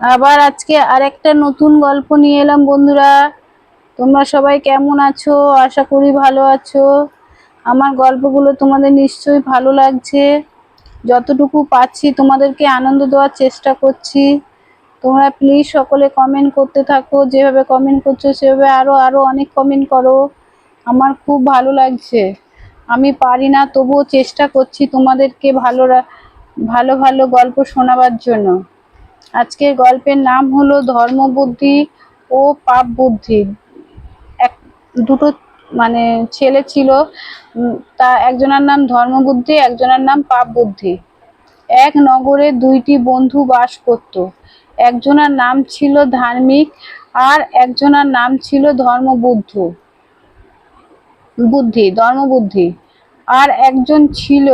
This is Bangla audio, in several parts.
আবার আজকে আরেকটা নতুন গল্প নিয়ে এলাম বন্ধুরা। তোমরা সবাই কেমন আছো? আশা করি ভালো আছো। আমার গল্পগুলো তোমাদের নিশ্চয়ই ভালো লাগছে। যতটুকু পাচ্ছি তোমাদেরকে আনন্দ দেওয়ার চেষ্টা করছি। তোমরা প্লিজ সকলে কমেন্ট করতে থাকো। যেভাবে কমেন্ট করছ, সেভাবে আরও আরও অনেক কমেন্ট করো। আমার খুব ভালো লাগছে। আমি পারি না, তবুও চেষ্টা করছি তোমাদেরকে ভালো ভালো ভালো গল্প শোনাবার জন্য। আজকের গল্পের নাম হলো ধর্মবুদ্ধি ও পাপ বুদ্ধি এক, দুটো মানে ছেলে ছিল তা একজনের নাম ধর্মবুদ্ধি, একজনের নাম পাপ বুদ্ধি এক নগরে দুইটি বন্ধু বাস করত। একজনের নাম ছিল ধার্মিক আর একজনের নাম ছিল ধর্মবুদ্ধ। বুদ্ধি, ধর্মবুদ্ধি। আর একজন ছিল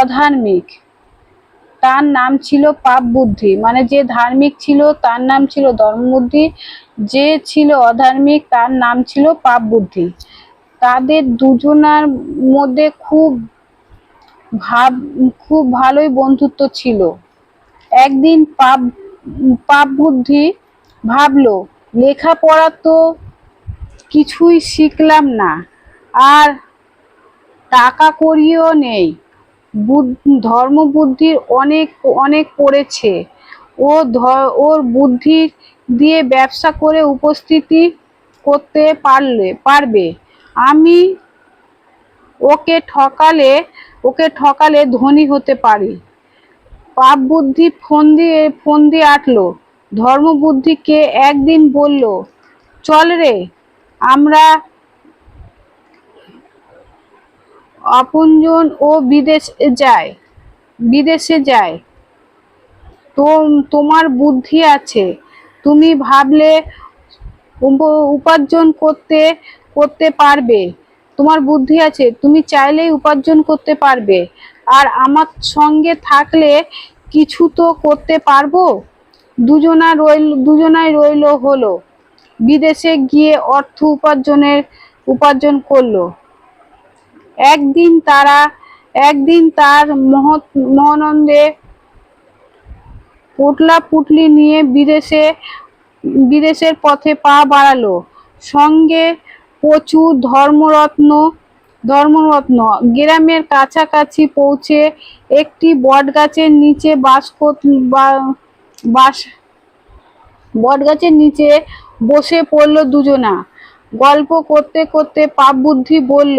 অধার্মিক। তার নাম ছিল পাপ বুদ্ধি। মানে যে ধার্মিক ছিল, তার নাম ছিল ধর্মবুদ্ধি যে ছিল অধার্মিক, তার নাম ছিল পাপ বুদ্ধি। তাদের দুজনার মধ্যে খুব ভাব, খুব ভালোই বন্ধুত্ব ছিল। একদিন পাপ পাপ বুদ্ধি ভাবলো, লেখাপড়া তো কিছুই শিখলাম না, আর টাকা করিও নেই। বুদ- ধর্মবুদ্ধির অনেক অনেক পড়েছে। ও ওর বুদ্ধি দিয়ে ব্যবসা করে উপস্থিতি করতে পারলে, পারবে। আমি ওকে ঠকালে ওকে ঠকালে ধনী হতে পারি। পাপ বুদ্ধি ফোন দিয়ে ফোন দিয়ে আটলো। ধর্মবুদ্ধিকে একদিন বলল, চল রে, আমরা আপনজন ও বিদেশে যায় বিদেশে যায়। তো তোমার বুদ্ধি আছে। তুমি ভাবলে উপার্জন করতে করতে পারবে। তোমার বুদ্ধি আছে। তুমি চাইলেই উপার্জন করতে পারবে। আর আমার সঙ্গে থাকলে কিছু তো করতে পারব? দুজনা রইল, দুজনাই রইল হলো। বিদেশে গিয়ে অর্থ উপার্জনের, উপার্জন করল। একদিন তারা, একদিন তার মহৎ, মহানন্দে পোটলা পুটলি নিয়ে বিদেশে, বিদেশের পথে পা বাড়ালো। সঙ্গে প্রচুর ধর্মরত্ন ধর্মরত্ন। গ্রামের কাছাকাছি পৌঁছে একটি বটগাছের নিচে বাস বাস বটগাছের নিচে বসে পড়ল দুজনা। গল্প করতে করতে পাপ বুদ্ধি বলল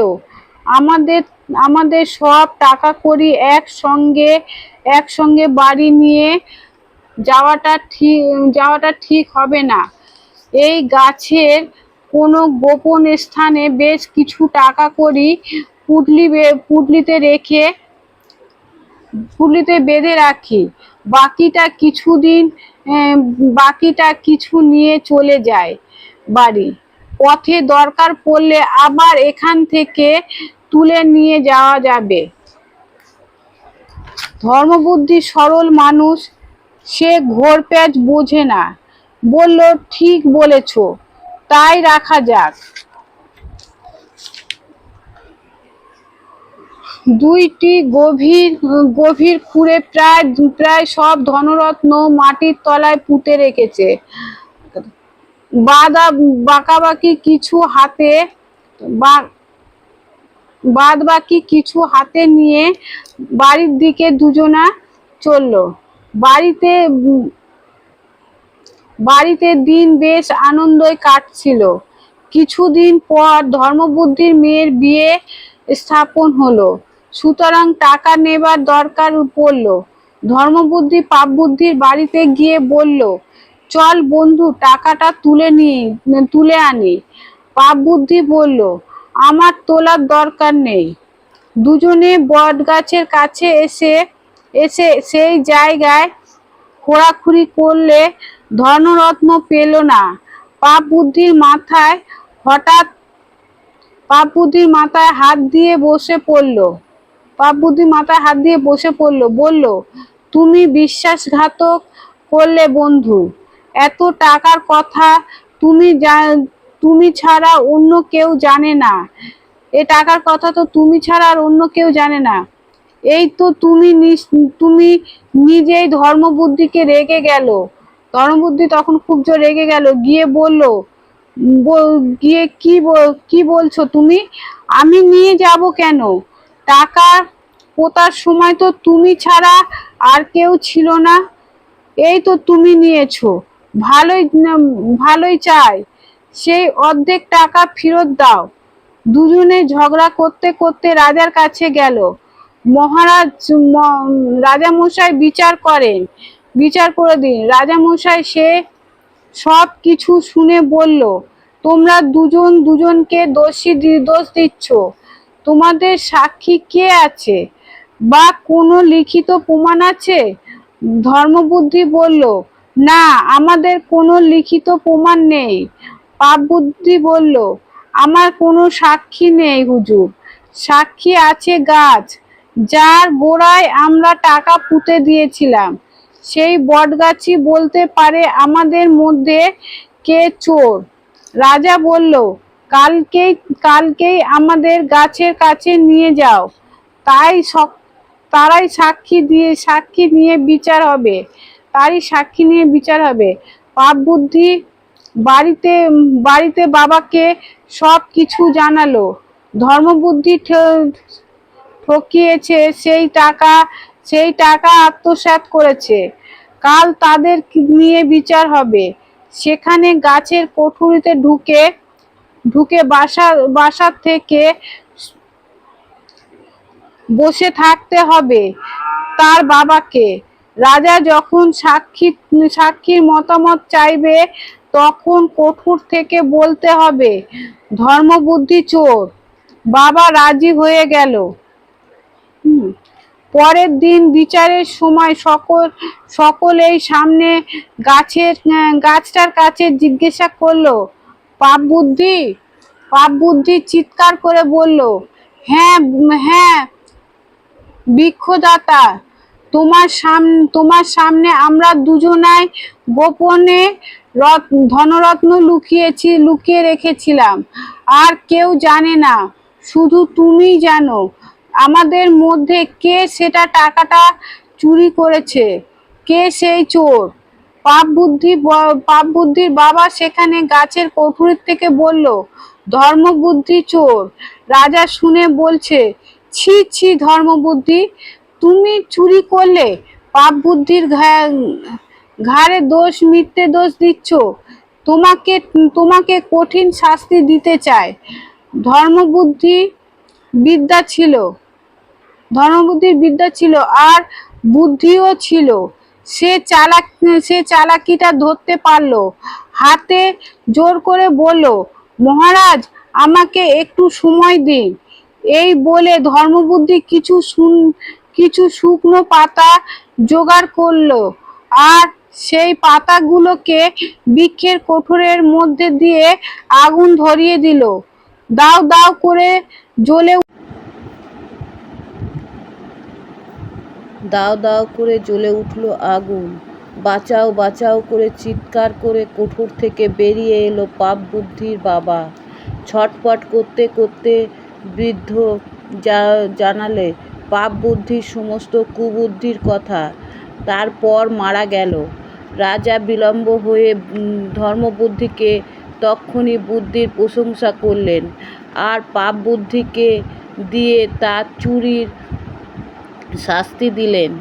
আমাদের আমাদের সব টাকা করি একসঙ্গে একসঙ্গে বাড়ি নিয়ে যাওয়াটা ঠিক যাওয়াটা ঠিক হবে না। এই গাছের কোনো গোপন স্থানে বেশ কিছু টাকা করি পুটলি পুটলিতে রেখে, পুটলিতে বেঁধে রাখি। বাকিটা কিছুদিন বাকিটা কিছু নিয়ে চলে যায় বাড়ি। পথে দরকার পড়লে আবার এখান থেকে তুলে নিয়ে যাওয়া যাবে। ধর্মবুদ্ধি সরল মানুষ, সে ঘোর প্যাচ বোঝে না। বলল, ঠিক বলেছ, তাই রাখা যাক। দুইটি গভীর গভীর খুঁড়ে প্রায় প্রায় সব ধনরত্ন মাটির তলায় পুঁতে রেখেছে। বাদা, বাঁকাবাকি কিছু হাতে বা বাদ বাকি কিছু হাতে নিয়ে বাড়ির দিকে দুজনা চলল। বাড়িতে বাড়িতে দিন বেশ আনন্দই কাটছিল। কিছুদিন পর ধর্মবুদ্ধির মেয়ের বিয়ে স্থাপন হলো। সুতরাং টাকা নেবার দরকার পড়ল। ধর্মবুদ্ধি পাপ বুদ্ধির বাড়িতে গিয়ে বলল, চল বন্ধু, টাকাটা তুলে নি, তুলে আনি। পাপ বুদ্ধি বলল আমার তোলার দরকার নেই। দুজনে বট গাছের কাছে এসে এসে সেই জায়গায় খোঁড়াখুড়ি করলে ধনরত্ন পেল না। পাপ বুদ্ধির মাথায় হঠাৎ পাপ বুদ্ধির মাথায় হাত দিয়ে বসে পড়ল। পাপ বুদ্ধির মাথায় হাত দিয়ে বসে পড়ল, বলল, তুমি বিশ্বাসঘাতক করলে বন্ধু, এত টাকার কথা তুমি তুমি ছাড়া অন্য কেউ জানে না। এ টাকার কথা তো তুমি ছাড়া আর অন্য কেউ জানে না। এই তো তুমি তুমি নিজেই ধর্মবুদ্ধিকে রেগে গেল। ধর্মবুদ্ধি তখন খুব জোর রেগে গেল, গিয়ে বলল, বল- গিয়ে কি কি বলছো তুমি? আমি নিয়ে যাব কেন? টাকা পোতার সময় তো তুমি ছাড়া আর কেউ ছিল না। এই তো তুমি নিয়েছো। ভালোই ভালোই চাই। সেই অর্ধেক টাকা ফেরত দাও। দুজনে ঝগড়া করতে করতে রাজার কাছে গেল। মহারাজ ম- রাজামশাই বিচার করেন। বিচার করে দিন। রাজামশাই সে সব কিছু শুনে বলল, তোমরা দুজন দুজনকে দোষী দোষ দিচ্ছ। তোমাদের সাক্ষী কে আছে? বা কোনো লিখিত প্রমাণ আছে? ধর্মবুদ্ধি বলল, না, আমাদের কোনো লিখিত প্রমাণ নেই। পাপ বুদ্ধি বলল, আমার কোনো সাক্ষী নেই হুজুর। সাক্ষী আছে গাছ, যার গোড়ায় আমরা টাকা পুঁতে দিয়েছিলাম। সেই বটগাছই বলতে পারে আমাদের মধ্যে কে চোর। রাজা বলল, কালকেই কালকেই আমাদের গাছের কাছে নিয়ে যাও। তাই তারাই সাক্ষী দিয়ে, সাক্ষী নিয়ে বিচার হবে। তারই সাক্ষী নিয়ে বিচার হবে। পাপ বুদ্ধি বাড়িতে বাড়িতে বাবাকে সব কিছু জানালো। ধর্মবুদ্ধি ঠকিয়েছে, সেই টাকা সেই টাকা আত্মসাৎ করেছে। কাল তাদের নিয়ে বিচার হবে। সেখানে গাছের কঠুরিতে ঢুকে ঢুকে বাসা বাসার থেকে বসে থাকতে হবে তার বাবাকে। রাজা যখন সাক্ষী, সাক্ষীর মতামত চাইবে তখন কঠোর থেকে বলতে হবে, ধর্মবুদ্ধি চোর, বাবা রাজি হয়ে গেল। পরের দিন বিচারের সময় সকল, সকলেই সামনে গাছের গাছটার কাছে জিজ্ঞাসা করল, পাপ বুদ্ধি? পাপ বুদ্ধি চিৎকার করে বলল হ্যাঁ হ্যাঁ বৃক্ষদাতা তোমার সামনে তোমার সামনে আমরা দুজনাই গোপনে রত- ধনরত্ন লুকিয়েছি, লুকিয়ে রেখেছিলাম। আর কেউ জানে না, শুধু তুমিই জানো, আমাদের মধ্যে কে সেটা টাকাটা চুরি করেছে, কে সেই চোর। পাপ বুদ্ধি পাপ বুদ্ধির বাবা সেখানে গাছের কঠুরির থেকে বলল ধর্ম বুদ্ধি চোর। রাজা শুনে বলছে, ছি ছি ধর্ম বুদ্ধি তুমি চুরি করলে পাপ বুদ্ধির ঘাড়ে দোষ, মিথ্যে দোষ দিচ্ছ। তোমাকে তোমাকে কঠিন শাস্তি দিতে চায়। ধর্মবুদ্ধি বিদ্যা ছিল। ধর্মবুদ্ধির বিদ্যা ছিল আর বুদ্ধিও ছিল। সে চালাক, সে চালাকিটা ধরতে পারল। হাতে জোর করে বলল, মহারাজ, আমাকে একটু সময় দিন। এই বলে ধর্মবুদ্ধি কিছু শুন, কিছু শুকনো পাতা জোগাড় করল। আর সেই পাতাগুলোকে বৃক্ষের কোঠরের মধ্যে দিয়ে আগুন ধরিয়ে দিল। দাও দাও করে জ্বলে দাও দাও করে জ্বলে উঠল আগুন। বাঁচাও বাঁচাও করে চিৎকার করে কোঠর থেকে বেরিয়ে এলো পাপ বুদ্ধির বাবা। ছটপট করতে করতে বৃদ্ধ জানালে, পাপ বুদ্ধির সমস্ত কুবুদ্ধির কথা। তারপর মারা গেল। রাজা বিলম্ব হয়ে ধর্মবুদ্ধিকে তক্ষুনি বুদ্ধির প্রশংসা করলেন। আর পাপ বুদ্ধিকে দিয়ে তার চুরির শাস্তি দিলেন।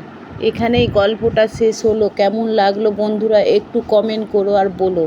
এখানেই গল্পটা শেষ হলো। কেমন লাগল বন্ধুরা একটু কমেন্ট করো আর বলো।